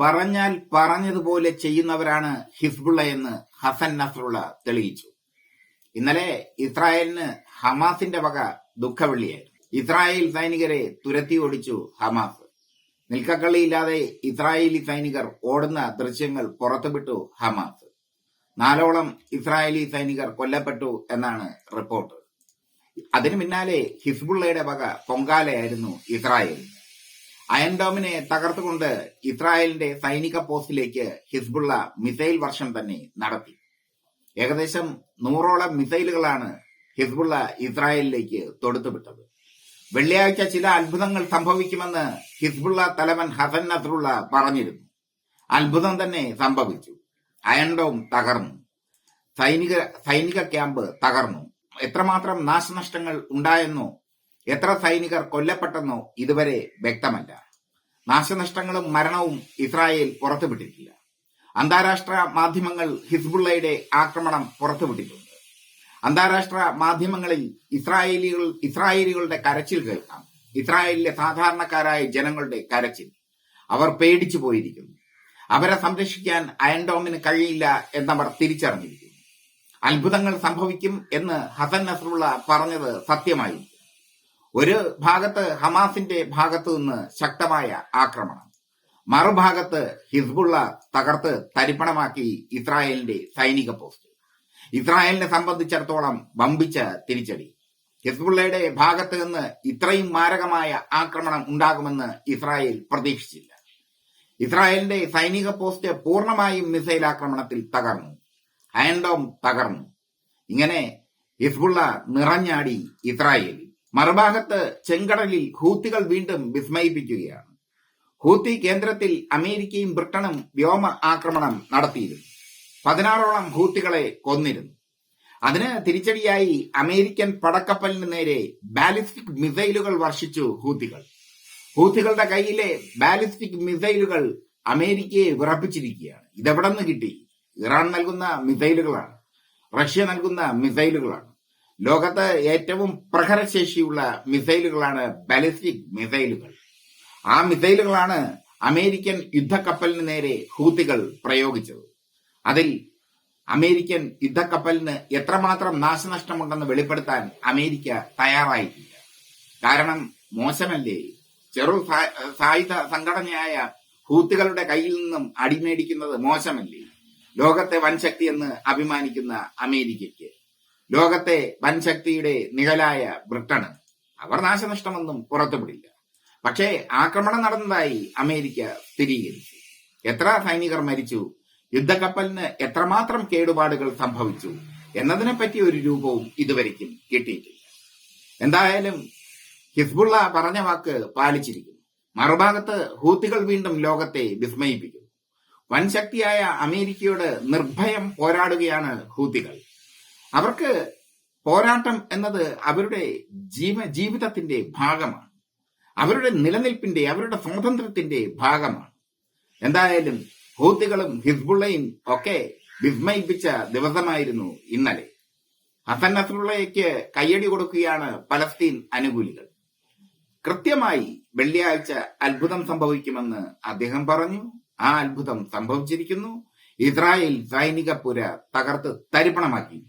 പറഞ്ഞാൽ പറഞ്ഞതുപോലെ ചെയ്യുന്നവരാണ് ഹിസ്ബുള്ള എന്ന് ഹസൻ നസ്രുള്ള തെളിയിച്ചു. ഇന്നലെ ഇസ്രായേലിന് ഹമാസിന്റെ വക ദുഃഖവെള്ളിയായിരുന്നു. ഇസ്രായേൽ സൈനികരെ തുരത്തി ഓടിച്ചു ഹമാസ്. നിൽക്കക്കള്ളിയില്ലാതെ ഇസ്രായേലി സൈനികർ ഓടുന്ന ദൃശ്യങ്ങൾ പുറത്തുവിട്ടു ഹമാസ്. നാലോളം ഇസ്രായേലി സൈനികർ കൊല്ലപ്പെട്ടു എന്നാണ് റിപ്പോർട്ട്. അതിനു പിന്നാലെ ഹിസ്ബുള്ളയുടെ വക പൊങ്കാലയായിരുന്നു ഇസ്രായേൽ. അയൻഡോമിനെ തകർത്തുകൊണ്ട് ഇസ്രായേലിന്റെ സൈനിക പോസ്റ്റിലേക്ക് ഹിസ്ബുള്ള മിസൈൽ വർഷം തന്നെ നടത്തി. ഏകദേശം നൂറോളം മിസൈലുകളാണ് ഹിസ്ബുള്ള ഇസ്രായേലിലേക്ക് തൊടുത്തുവിട്ടത് വെള്ളിയാഴ്ച ചില അത്ഭുതങ്ങൾ സംഭവിക്കുമെന്ന് ഹിസ്ബുള്ള തലവൻ ഹസൻ നസറുള്ള പറഞ്ഞിരുന്നു. അത്ഭുതം തന്നെ സംഭവിച്ചു. അയൺഡോം തകർന്നു. സൈനിക സൈനിക ക്യാമ്പ് തകർന്നു. എത്രമാത്രം നാശനഷ്ടങ്ങൾ ഉണ്ടായെന്നോ എത്ര സൈനികർ കൊല്ലപ്പെട്ടെന്നോ ഇതുവരെ വ്യക്തമല്ല. നാശനഷ്ടങ്ങളും മരണവും ഇസ്രായേൽ പുറത്തുവിട്ടിട്ടില്ല. അന്താരാഷ്ട്ര മാധ്യമങ്ങൾ ഹിസ്ബുള്ളയുടെ ആക്രമണം പുറത്തുവിട്ടിട്ടുണ്ട്. അന്താരാഷ്ട്ര മാധ്യമങ്ങളിൽ ഇസ്രായേലികൾ ഇസ്രായേലികളുടെ കരച്ചിൽ കേൾക്കാം. ഇസ്രായേലിലെ സാധാരണക്കാരായ ജനങ്ങളുടെ കരച്ചിൽ. അവർ പേടിച്ചു പോയിരിക്കുന്നു. അവരെ സംരക്ഷിക്കാൻ അയൻഡോമിന് കഴിയില്ല എന്നവർ തിരിച്ചറിഞ്ഞിരിക്കുന്നു. അത്ഭുതങ്ങൾ സംഭവിക്കും എന്ന് ഹസൻ നസറുള്ള പറഞ്ഞത് സത്യമായി ഒരു ഭാഗത്ത് ഹമാസിന്റെ ഭാഗത്തു നിന്ന് ശക്തമായ ആക്രമണം. മറുഭാഗത്ത് ഹിസ്ബുള്ള തകർത്ത് തരിപ്പണമാക്കി ഇസ്രായേലിന്റെ സൈനിക പോസ്റ്റ്. ഇസ്രായേലിനെ സംബന്ധിച്ചിടത്തോളം വമ്പിച്ച തിരിച്ചടി. ഹിസ്ബുള്ളയുടെ ഭാഗത്ത് നിന്ന് ഇത്രയും മാരകമായ ആക്രമണം ഉണ്ടാകുമെന്ന് ഇസ്രായേൽ പ്രതീക്ഷിച്ചില്ല. ഇസ്രായേലിന്റെ സൈനിക പോസ്റ്റ് പൂർണമായും മിസൈൽ ആക്രമണത്തിൽ തകർന്നു. ഹാൻഡോം തകർന്നു. ഇങ്ങനെ ഹിസ്ബുള്ള നിറഞ്ഞാടി ഇസ്രായേലിൽ മറുഭാഗത്ത് ചെങ്കടലിൽ ഹൂത്തികൾ വീണ്ടും വിസ്മയിപ്പിക്കുകയാണ്. ഹൂത്തി കേന്ദ്രത്തിൽ അമേരിക്കയും ബ്രിട്ടനും വ്യോമ ആക്രമണം നടത്തിയിരുന്നു. പതിനാറോളം ഹൂത്തികളെ കൊന്നിരുന്നു. അതിന് തിരിച്ചടിയായി അമേരിക്കൻ പടക്കപ്പലിന് നേരെ ബാലിസ്റ്റിക് മിസൈലുകൾ വർഷിച്ചു ഹൂത്തികൾ. ഹൂത്തികളുടെ കയ്യിലെ ബാലിസ്റ്റിക് മിസൈലുകൾ അമേരിക്കയെ വിറപ്പിച്ചിരിക്കുകയാണ്. ഇതെവിടെ നിന്ന് കിട്ടി? ഇറാൻ നൽകുന്ന മിസൈലുകളാണ്. റഷ്യ നൽകുന്ന മിസൈലുകളാണ്. ലോകത്ത് ഏറ്റവും പ്രഹരശേഷിയുള്ള മിസൈലുകളാണ് ബാലിസ്റ്റിക് മിസൈലുകൾ. ആ മിസൈലുകളാണ് അമേരിക്കൻ യുദ്ധക്കപ്പലിന് നേരെ ഹൂത്തികൾ പ്രയോഗിച്ചത്. അതിൽ അമേരിക്കൻ യുദ്ധക്കപ്പലിന് എത്രമാത്രം നാശനഷ്ടമുണ്ടെന്ന് വെളിപ്പെടുത്താൻ അമേരിക്ക തയ്യാറായിട്ടില്ല. കാരണം മോശമല്ലേ? ചെറു സായുധ സംഘടനയായ ഹൂത്തികളുടെ കയ്യിൽ നിന്നും അടിമേടിക്കുന്നത് മോശമല്ലേ? ലോകത്തെ വൻശക്തി എന്ന് അഭിമാനിക്കുന്ന അമേരിക്കയ്ക്ക്. ലോകത്തെ വൻശക്തിയുടെ നിഴലായ ബ്രിട്ടന് അവർ നാശനഷ്ടമൊന്നും പുറത്തുവിടില്ല. പക്ഷേ ആക്രമണം നടന്നതായി അമേരിക്ക സ്ഥിരീകരിച്ചു. എത്ര സൈനികർ മരിച്ചു? യുദ്ധക്കപ്പലിന് എത്രമാത്രം കേടുപാടുകൾ സംഭവിച്ചു? എന്നതിനെ പറ്റി ഒരു രൂപവും ഇതുവരെയ്ക്കും കിട്ടിയിട്ടില്ല. എന്തായാലും ഹിസ്ബുള്ള പറഞ്ഞ വാക്ക് പാലിച്ചിരിക്കുന്നു. മറുഭാഗത്ത് ഹൂത്തികൾ വീണ്ടും ലോകത്തെ വിസ്മയിപ്പിക്കുന്നു. വൻശക്തിയായ അമേരിക്കയോട് നിർഭയം പോരാടുകയാണ് ഹൂത്തികൾ. അവർക്ക് പോരാട്ടം എന്നത് അവരുടെ ജീവ ജീവിതത്തിന്റെ ഭാഗമാണ്. അവരുടെ നിലനിൽപ്പിന്റെ അവരുടെ സ്വാതന്ത്ര്യത്തിന്റെ ഭാഗമാണ്. എന്തായാലും ഹൂത്തികളും ഹിസ്ബുള്ളയും ഒക്കെ വിസ്മയിപ്പിച്ച ദിവസമായിരുന്നു ഇന്നലെ. ഹസൻ നസറുള്ളയ്ക്ക് കയ്യടി കൊടുക്കുകയാണ് പലസ്തീൻ അനുകൂലികൾ. കൃത്യമായി വെള്ളിയാഴ്ച അത്ഭുതം സംഭവിക്കുമെന്ന് അദ്ദേഹം പറഞ്ഞു. ആ അത്ഭുതം സംഭവിച്ചിരിക്കുന്നു. ഇസ്രായേൽ സൈനിക പുര തകർത്ത് തരിപ്പണമാക്കി.